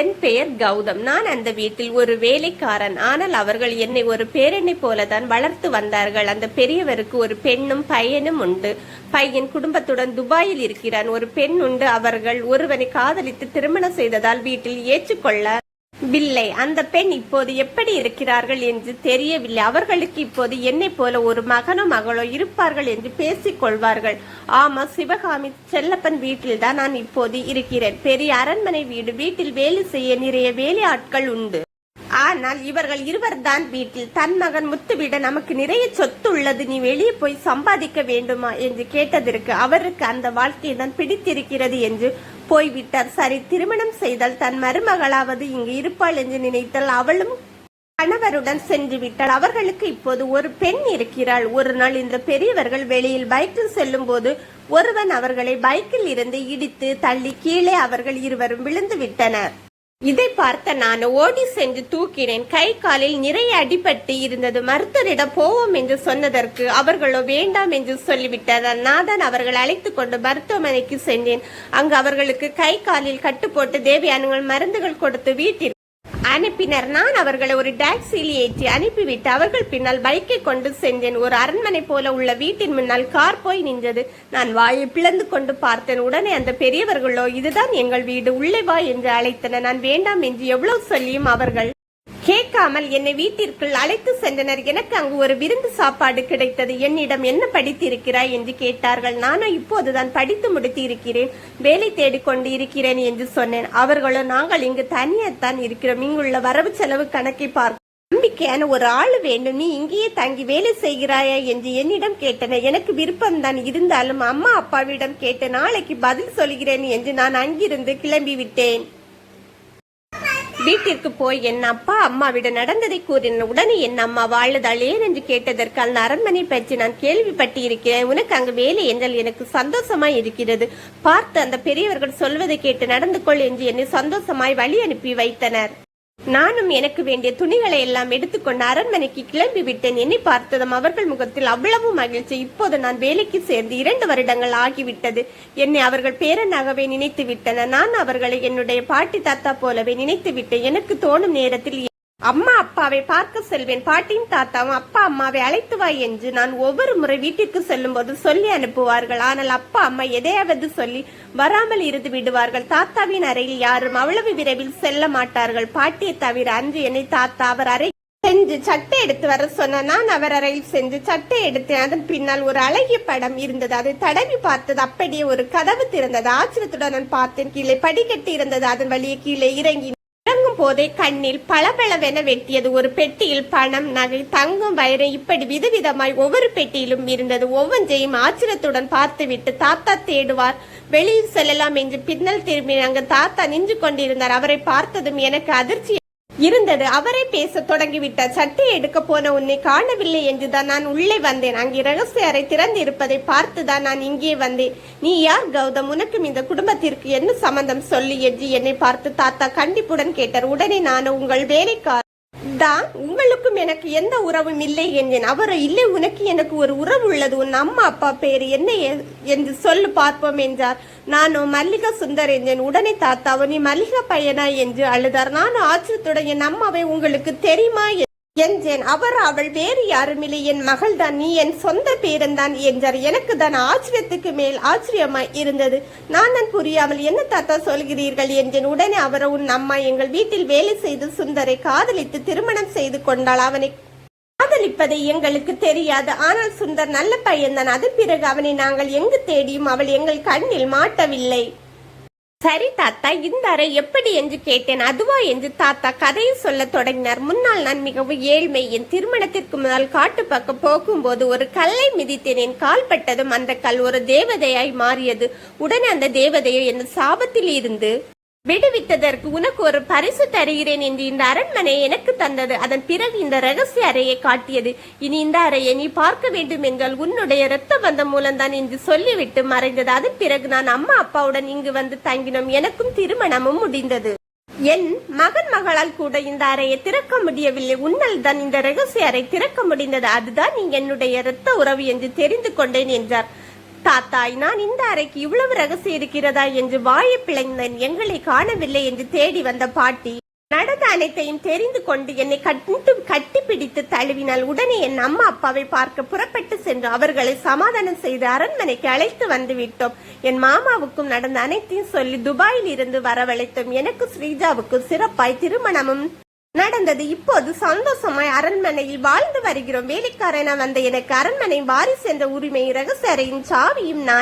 என் பெயர் கௌதம். நான் அந்த வீட்டில் ஒரு வேலைக்காரன். ஆனால் அவர்கள் என்னை ஒரு பேரனை போலதான் வளர்த்து வந்தார்கள். அந்த பெரியவருக்கு ஒரு பெண்ணும் பையனும் உண்டு. பையன் குடும்பத்துடன் துபாயில் இருக்கிறான். ஒரு பெண் உண்டு. அவர்கள் ஒருவனை காதலித்து திருமணம் செய்ததால் வீட்டில் ஏற்றுக்கொள்ள வில்லை. அந்த பெண் இப்போது எப்படி இருக்கிறார்கள் என்று தெரியவில்லை. அவர்களுக்கு இப்போது என்னை போல ஒரு மகனோ மகளோ இருப்பார்கள் என்று பேசிக் கொள்வார்கள். ஆமா சிவகாமி செல்லப்பன் வீட்டில் தான் நான் இப்போது இருக்கிறேன். பெரிய அரண்மனை வீடு வீட்டில் வேலை செய்ய நிறைய வேலை ஆட்கள் உண்டு. ஆனால் இவர்கள் இருவர்தான் வீட்டில். தன் மகன் முத்துவிட நமக்கு நிறைய சொத்து உள்ளது நீ வெளியே போய் சம்பாதிக்க வேண்டுமா? என்று கேட்டதற்கு அவருக்கு அந்த வாழ்க்கை தான் பிடித்திருக்கிறது என்று போய்விட்டார். சரி திருமணம் செய்தால் தன் மருமகளாவது இங்கு இருப்பாள் என்று நினைத்தால் அவளும் கணவருடன் சென்று விட்டாள். அவர்களுக்கு இப்போது ஒரு பெண் இருக்கிறாள். ஒரு நாள் இந்த பெரியவர்கள் வெளியில் பைக்கில் செல்லும் போது ஒருவன் அவர்களை பைக்கில் இருந்து இடித்து தள்ளி கீழே அவர்கள் இருவரும் விழுந்து விட்டனர். இதை பார்த்த நான் ஓடி சென்று தூக்கினேன். கை காலில் நிறைய அடிபட்டு இருந்தது. மருத்துவரிடம் போவோம் என்று சொன்னதற்கு அவர்களோ வேண்டாம் என்று சொல்லிவிட்டனர் நாதன் அவர்கள் அழைத்து கொண்டு மருத்துவமனைக்கு சென்றேன். அங்கு அவர்களுக்கு கை காலில் கட்டு போட்டு தேவையான மருந்துகள் கொடுத்து வீட்டில் அனுப்பினர். நான் அவர்களை ஒரு டாக்ஸியில் ஏற்றி அனுப்பிவிட்டு அவர்கள் பின்னால் பைக்கை கொண்டு சென்றேன். ஒரு அரண்மனை போல உள்ள வீட்டின் முன்னால் கார் போய் நின்றது. நான் வாயை பிளந்து கொண்டு பார்த்தேன். உடனே அந்த பெரியவர்களோ இதுதான் எங்கள் வீடு. உள்ளே வா என்று அழைத்தனர். நான் வேண்டாம் என்று எவ்வளவு சொல்லியும் அவர்கள் கேட்காமல் என்னை வீட்டிற்குள் அழைத்து சென்றனர். எனக்கு அங்கு ஒரு விருந்து சாப்பாடு கிடைத்தது. என்னிடம் என்ன படித்திருக்கிறாய் என்று கேட்டார்கள். நானும் இப்போதுதான் படித்து முடித்து இருக்கிறேன் வேலை தேடிக்கொண்டு இருக்கிறேன் என்று சொன்னேன். அவர்களோ நாங்கள் இங்கு தனியாத்தான் இருக்கிறோம். இங்குள்ள வரவு செலவு கணக்கை பார்க்க நம்பிக்கையான ஒரு ஆள் வேண்டும். நீ இங்கேயே தங்கி வேலை செய்கிறாயா என்று என்னிடம் கேட்டனர். எனக்கு விருப்பம்தான். இருந்தாலும் அம்மா அப்பாவிடம் கேட்டு நாளைக்கு பதில் சொல்கிறேன் என்று நான் அங்கிருந்து கிளம்பி விட்டேன் வீட்டிற்கு போய் என் அப்பா அம்மாவிடம் நடந்ததை கூறின உடனே என் அம்மா வாழுதாள் ஏன் என்று கேட்டதற்கு அந்த அரண்மனை பற்றி நான் கேள்விப்பட்டிருக்கிறேன். உனக்கு அங்கு வேலை என்றால் எனக்கு சந்தோஷமாய் இருக்கிறது. பார்த்து அந்த பெரியவர்கள் சொல்வதை கேட்டு நடந்து கொள் என்று என்னை சந்தோஷமாய் வழி அனுப்பி வைத்தனர். நானும் எனக்கு வேண்டிய துணிகளை எல்லாம் எடுத்துக்கொண்டு அரண்மனைக்கு கிளம்பி விட்டேன். என்னை பார்த்ததும் அவர்கள் முகத்தில் அவ்வளவு மகிழ்ச்சி. இப்போது நான் வேலைக்கு சேர்ந்து இரண்டு வருடங்கள் ஆகிவிட்டது. என்னை அவர்கள் பேரனாகவே நினைத்து விட்டனர் நான் அவர்களை என்னுடைய பாட்டி தாத்தா போலவே நினைத்து விட்டேன் எனக்கு தோணும் நேரத்தில் அம்மா அப்பாவை பார்க்க செல்வேன். பாட்டியும் தாத்தாவும் அப்பா அம்மாவை அழைத்து வா என்று நான் ஒவ்வொரு முறை வீட்டிற்கு செல்லும் போது சொல்லி அனுப்புவார்கள். ஆனால் அப்பா அம்மா எதையாவது சொல்லி வராமல் இருந்து விடுவார்கள். தாத்தாவின் அறையில் யாரும் அவ்வளவு விரைவில் செல்ல மாட்டார்கள். பாட்டியை தவிர அன்று என்னை தாத்தா அவர் அறை செஞ்சு சட்டை எடுத்து வர சொன்ன நான் அவர் அறையில் சென்று சட்டை எடுத்தேன். அதன் பின்னால் ஒரு அழகிய படம் இருந்தது. அதை தடவி பார்த்தது. அப்படியே ஒரு கதவு திறந்தது. ஆச்சரியத்துடன் நான் பார்த்தேன். கீழே படிக்கட்டு இருந்தது. அதன் வழியே கீழே இறங்கி போதே கண்ணில் பளபளவென வெட்டியது. ஒரு பெட்டியில் பணம் நகை தங்கம் வைரம் இப்படி விதவிதமாய் ஒவ்வொரு பெட்டியிலும் இருந்தது. ஒவ்வொன்றையும் ஆச்சரியத்துடன் பார்த்துவிட்டு தாத்தா தேடுவார். வெளியில் செல்லலாம் என்று பின்னல் திரும்பி அங்கு தாத்தா நின்று கொண்டிருந்தார். அவரை பார்த்ததும் எனக்கு அதிர்ச்சி இருந்தது. அவரே பேச தொடங்கிவிட்டார். சட்டை எடுக்க போன உன்னை காணவில்லை என்றுதான் நான் உள்ளே வந்தேன். அங்கே ரகசிய அறை திறந்து இருப்பதை பார்த்துதான் நான் இங்கே வந்தேன். நீ யார் கௌதம்? உனக்கும் இந்த குடும்பத்திற்கு என்ன சம்பந்தம்? சொல்லி என்று என்னை பார்த்து தாத்தா கண்டிப்புடன் கேட்டார். உடனே நான் உங்கள் வேலைக்கார தான் உங்களுக்கும் எனக்கு எந்த உறவும் இல்லை என்றேன். அவரை இல்லை உனக்கு எனக்கு ஒரு உறவு உள்ளது. உன் அம்மா அப்பா பேர் என்ன என்று சொல்லு பார்ப்போம் என்றார். நானும் மல்லிகா சுந்தர் என்றேன். உடனே தாத்தாவோ நீ மல்லிகா பையனா? என்று அழுதார். நானும் ஆச்சரியத்துடன் என் அம்மாவை உங்களுக்கு தெரியுமா? என்றேன். அவர் அவள் வேறு யாருமில்லை. என் மகள் தான் நீ என் சொந்த பேரன்தான் என்றார். எனக்கு தான் ஆச்சரியத்துக்கு மேல் ஆச்சரியமாய் இருந்தது. நான் தான் புரியாமல் என்ன தாத்தா சொல்கிறீர்கள்? என்றேன். உடனே அவர் உன் அம்மா எங்கள் வீட்டில் வேலை செய்து சுந்தரை காதலித்து திருமணம் செய்து கொண்டாள். அவனை காதலிப்பதை எங்களுக்கு தெரியாது. ஆனால் சுந்தர் நல்ல பையன்தான். அதன் பிறகு அவனை நாங்கள் எங்கு தேடியும் அவள் எங்கள் கண்ணில் மாட்டவில்லை. சரி தாத்தா இந்த அறை எப்படி என்று கேட்டேன். அதுவா என்று தாத்தா கதையை சொல்ல தொடங்கினார். முன்னால் நான் மிகவும் ஏழ்மை. என் திருமணத்திற்கு முதல் காட்டு பக்கம் போகும்போது ஒரு கல்லை மிதித்தேன். என் கால் பட்டதும் அந்த கல் ஒரு தேவதையாய் மாறியது. உடனே அந்த தேவதையை என் சாபத்தில் இருந்து விடுவித்ததற்கு உனக்கு ஒரு பரிசு தருகிறேன் என்று இந்த அரண்மனை எனக்கு தந்தது. அதன் பிறகு இந்த ரகசிய அறையை காட்டியது. இனி இந்த அறையை நீ பார்க்க வேண்டும் என்றால் உன்னுடைய இரத்த பந்தம் மூலம்தான் என்று சொல்லிவிட்டு மறைந்தது. அதன் பிறகு நான் அம்மா அப்பாவுடன் இங்கு வந்து தங்கினோம். எனக்கும் திருமணமும் முடிந்தது. என் மகன் மகளால் கூட இந்த அறையை திறக்க முடியவில்லை. உன்னால் தான் இந்த ரகசிய அறை திறக்க முடிந்தது. அதுதான் நீ என்னுடைய இரத்த உறவு என்று தெரிந்து கொண்டேன் என்றார். தாத்தாய் நான் இந்த அறைக்கு இவ்வளவு ரகசியம் இருக்கிறதா என்று வாயை பிழைந்தன் எங்களை காணவில்லை என்று தேடி வந்த பாட்டி நடந்த அனைத்தையும் தெரிந்து கொண்டு என்னை கட்டு கட்டிப்பிடித்து தழுவினால் உடனே என் அம்மா அப்பாவை பார்க்க புறப்பட்டு சென்று அவர்களை சமாதானம் செய்து அரண்மனைக்கு அழைத்து வந்து விட்டோம். என் மாமாவுக்கும் நடந்த அனைத்தையும் சொல்லி துபாயில் இருந்து வரவழைத்தோம். எனக்கு ஸ்ரீஜாவுக்கும் சிறப்பாய் திருமணமும் நடந்தது. இப்போது சந்தோஷமாய் அரண்மனையில் வாழ்ந்து வருகிறோம். வேலைக்காரன வந்த எனக்கு அரண்மனை வாரிசு என்ற உரிமை ரகசிய அறையின் சாவியும் நான்